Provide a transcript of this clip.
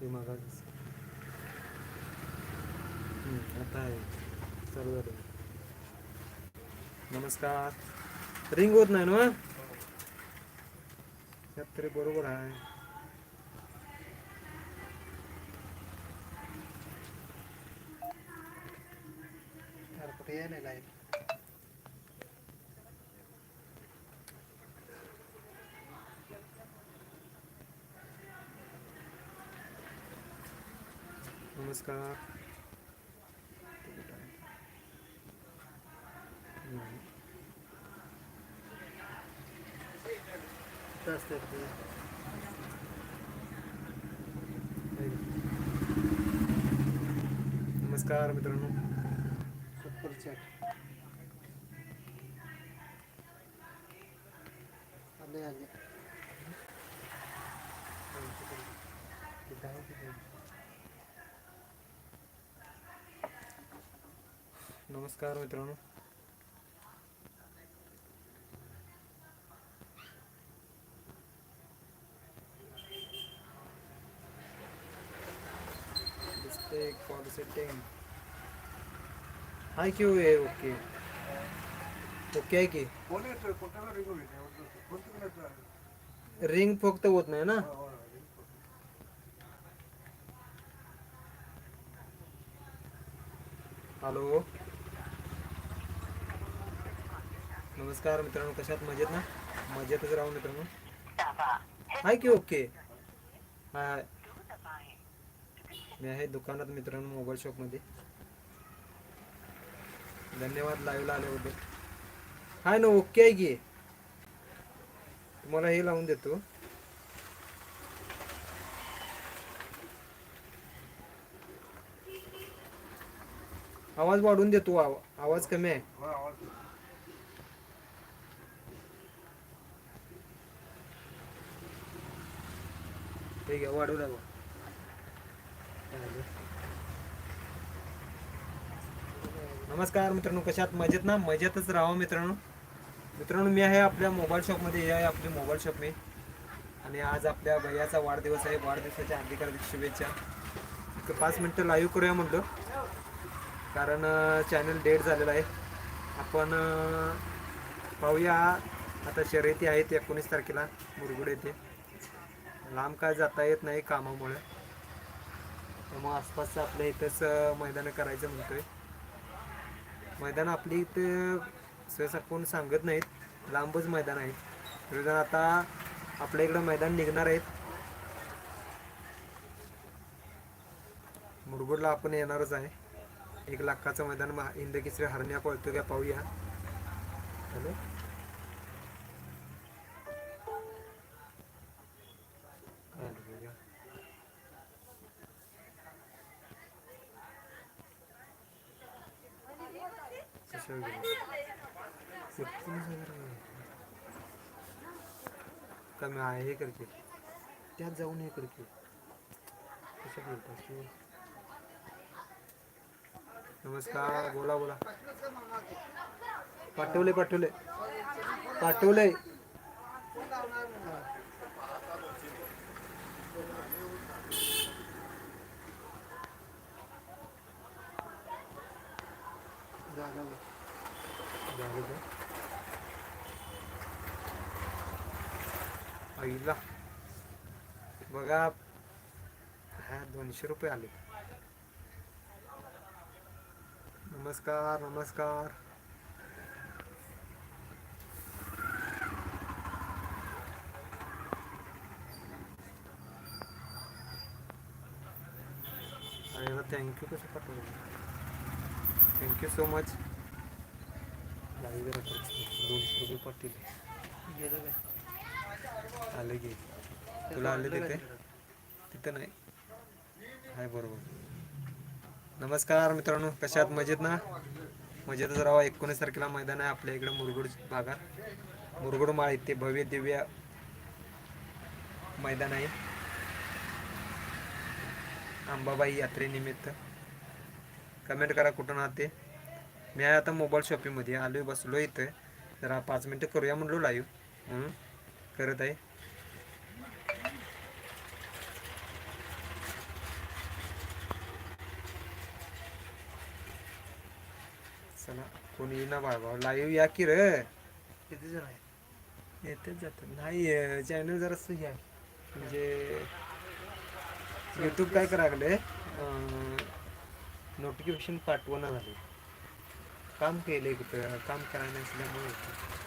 ते मागास आता आहे. चालू झालं. नमस्कार. रिंग होत नाही ना त्यात तरी बरोबर आहे. यार कुठे ये नाही लाईन नमस्कार. नमस्कार मित्रांनो. आले आले तिथं आहे तिथं. नमस्कार मित्रांनो. कॉल सेटिंग हाय क्यों आहे ओके. ओके आहे की? रिंग फक्त होत नाही ना? हॅलो नमस्कार मित्रांनो कशात मजेत ना? मजेतच राहू मित्रांनो. हाय की ओके. हाय. मी आहे दुकानात मित्रांनो मोबाईल शॉपमध्ये. धन्यवाद लाईव्हला आल्याबद्दल. हाय ना ओके आहे की. तुम्हाला हे लावून देतो. आवाज वाढवून देतो आवाज कमी आहे. हो, ठीक घ्या वाढू लागू नमस्कार मित्रांनो कशात मजेत ना? मजेतच राहा हो मित्रांनो. मित्रांनो मी आहे आपल्या मोबाईल शॉपमध्ये हे आहे आपली मोबाईल शॉप मी. आणि आज आपल्या भैयाचा वाढदिवस आहे वाढदिवसाच्या हार्दिक शुभेच्छा. पाच मिनटं लाईव्ह करूया म्हटलं. कारण चॅनल डेट झालेला आहे. आपण पाहूया. आता शर्यती आहेत एकोणीस तारखेला मुरगुड येथे. लांब काय जाता येत नाही कामामुळे. मग आसपासचं आपल्या इथंच मैदानं करायचं म्हणतोय. मैदान आपली इथं सहसा कोण सांगत नाहीत. लांबच मैदान आहेत तरी आता आपल्या इकडं मैदान निघणार आहेत. मुरगुडला आपण येणारच आहे. एक लाखाचं मैदान मा- हिंद हरण्या पळतो का पाहूया. हॅलो? कशावर गेलं? आहे. कमी आहे हे करते त्यात जाऊन हे करते कसं बोलतात तू? नमस्कार बोला बोला पाठवले पाठवले पाठवले जागा आईला. बघा. ह्या दोनशे रुपये आले. नमस्कार नमस्कार. अरे थँक्यू कसं पाठवलं. थँक्यू सो मच लाईव्ह जरा खर्च दोनशे रुपये पाठवले गेलं काय आलं की तुला आले तिथे तिथं नाही. आहे बरोबर. नमस्कार मित्रांनो कशात मजेत ना? मजेतच राहा एकोणीस तारखेला मैदान आहे. आपल्या इकडं मुरगुड भागात मुरगुड माळ इथे भव्य दिव्य मैदान आहे अंबाबाई यात्रेनिमित्त कमेंट करा कुठून आहात ते मी आहे आता मोबाईल शॉपिंगमध्ये आलो आहे बसलो इथं. जरा पाच मिनटं करूया म्हणलो लाईव्ह करत आहे. चला कोणी येईना बाळभाव लाईव्ह या की रे? येतेच नाही येतेच जात नाही चॅनल जरासं या म्हणजे यूट्यूब काय करायला लागले नोटिफिकेशन पाठवणं झाले काम केले कुठं काम करायला असल्यामुळे होतं.